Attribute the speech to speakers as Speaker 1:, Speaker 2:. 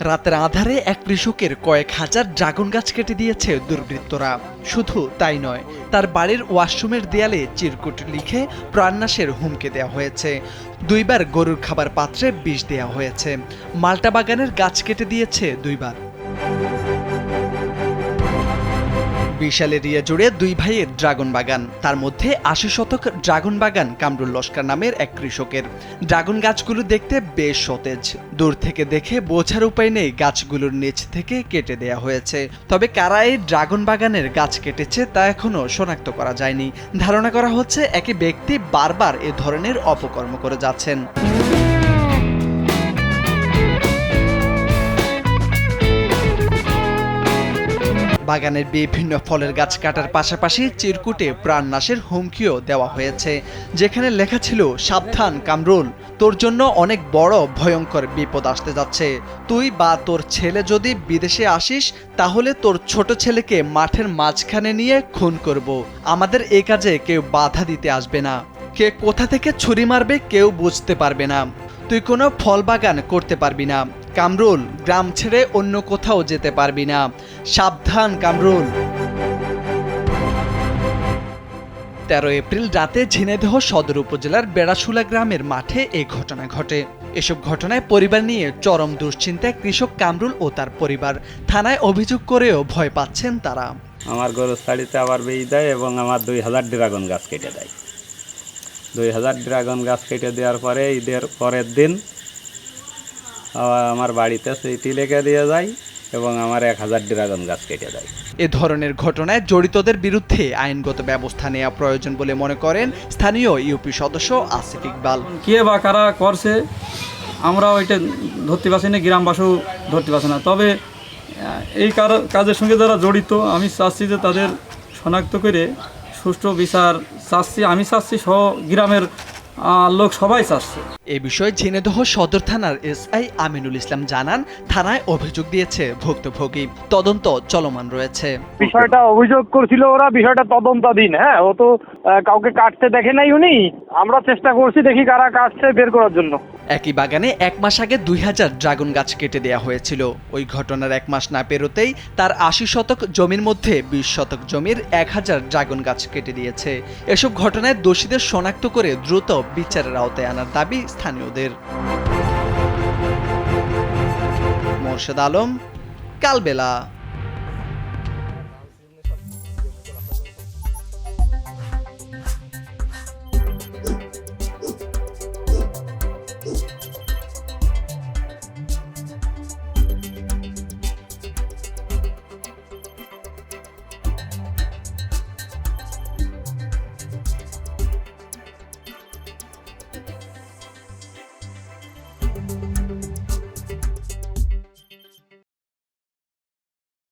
Speaker 1: রাতের আধারে এক কৃষকের কয়েক হাজার ড্রাগন গাছ কেটে দিয়েছে দুর্বৃত্তরা। শুধু তাই নয়, তার বাড়ির ওয়াশরুমের দেয়ালে চিরকুট লিখে প্রাণনাশের হুমকি দেওয়া হয়েছে। দুইবার গরুর খাবার পাত্রে বিষ দেওয়া হয়েছে। মাল্টা বাগানের গাছ কেটে দিয়েছে দুইবার। বিশাল এরিয়া জুড়ে দুই ভাইয়ের ড্রাগন বাগান। তার মধ্যে আশি শতক ড্রাগন বাগান কামরুল লস্কর নামের এক কৃষকের। ড্রাগন গাছগুলো দেখতে বেশ সতেজ। দূর থেকে দেখে বোঝার উপায় নেই গাছগুলোর নিচ থেকে কেটে দেয়া হয়েছে। তবে কারা এই ড্রাগন বাগানের গাছ কেটেছে তা এখনও শনাক্ত করা যায়নি। ধারণা করা হচ্ছে একই ব্যক্তি বারবার এ ধরনের অপকর্ম করে যাচ্ছেন। বাগানের বিভিন্ন ফলের গাছ কাটার পাশাপাশি চিরকুটে প্রাণনাশের হুমকিও দেওয়া হয়েছে, যেখানে লেখা ছিল, সাবধান, কামরুল, তোর জন্য অনেক বড় ভয়ঙ্কর বিপদ আসতে যাচ্ছে। তুই বা তোর ছেলে যদি বিদেশে আসিস, তাহলে তোর ছোট ছেলেকে মাঠের মাঝখানে নিয়ে খুন করব। আমাদের এই কাজে কেউ বাধা দিতে আসবে না। কে কোথা থেকে ছুরি মারবে কেউ বুঝতে পারবে না। তুই কোনো ফল বাগান করতে পারবি না। কামরুল, গ্রাম ছেড়ে অন্য কোথাও যেতে পারবি না। সাবধান, কামরুল। তেরো এপ্রিল রাতে ঝিনাইদহ সদর উপজেলার বেড়াশুলা গ্রামের মাঠে এই ঘটনা ঘটে। এসব ঘটনায় পরিবার নিয়ে চরম দুশ্চিন্তায় কৃষক কামরুল ও তার পরিবার থানায় অভিযোগ করেও ভয় পাচ্ছেন তারা।
Speaker 2: আমার গরুর শাড়িতে আবার বেই দেয় এবং আমার দুই হাজার ড্রাগন গাছ কেটে দেয়। দুই হাজার ড্রাগন গাছ কেটে দেওয়ার পরে ঈদের পরের দিন আমার বাড়িতে সেইটি লেগে দিয়ে যায় এবং আমার এক হাজার ড্রাগন গাছ কেটে দেয়।
Speaker 1: এ ধরনের ঘটনায় জড়িতদের বিরুদ্ধে আইনগত ব্যবস্থা নেওয়া প্রয়োজন বলে মনে করেন স্থানীয় ইউপি সদস্য আসিফ ইকবাল।
Speaker 3: কে বা কারা করছে আমরা ওইটা ধরতে পারছি না গ্রামবাসীও ধরতে পারছে না। তবে এই কার- কাজের সঙ্গে যারা জড়িত আমি চাচ্ছি যে তাদের শনাক্ত করে সুষ্ঠু বিচার চাচ্ছি আমি চাচ্ছি সহ গ্রামের আহ, লোক সবাই চাচ্ছে।
Speaker 1: এ বিষয়ে ঝিনেদহ সদর থানার এসআই আমিনুল ইসলাম জানান থানায় অভিযোগ দিয়েছে ভুক্তভোগী। তদন্ত চলমান রয়েছে।
Speaker 4: বিষয়টা অভিযোগ করছিল ওরা বিষয়টা তদন্তাধীন হ্যাঁ? ও তো আহ, কাউকে কাটতে দেখে নাই উনি। আমরা চেষ্টা করছি দেখি কারা কাটছে বের করার জন্য।
Speaker 1: একই বাগানে এক মাস আগে দুই হাজার ড্রাগন গাছ কেটে দেয়া হয়েছিল। ওই ঘটনার এক মাস না পেরোতেই তার আশি শতক জমির মধ্যে বিশ শতক জমির এক হাজার ড্রাগন গাছ কেটে দিয়েছে। এসব ঘটনায় দোষীদের শনাক্ত করে দ্রুত বিচারের আওতায় আনার দাবি স্থানীয়দের। মোর্শেদ আলম, কালবেলা।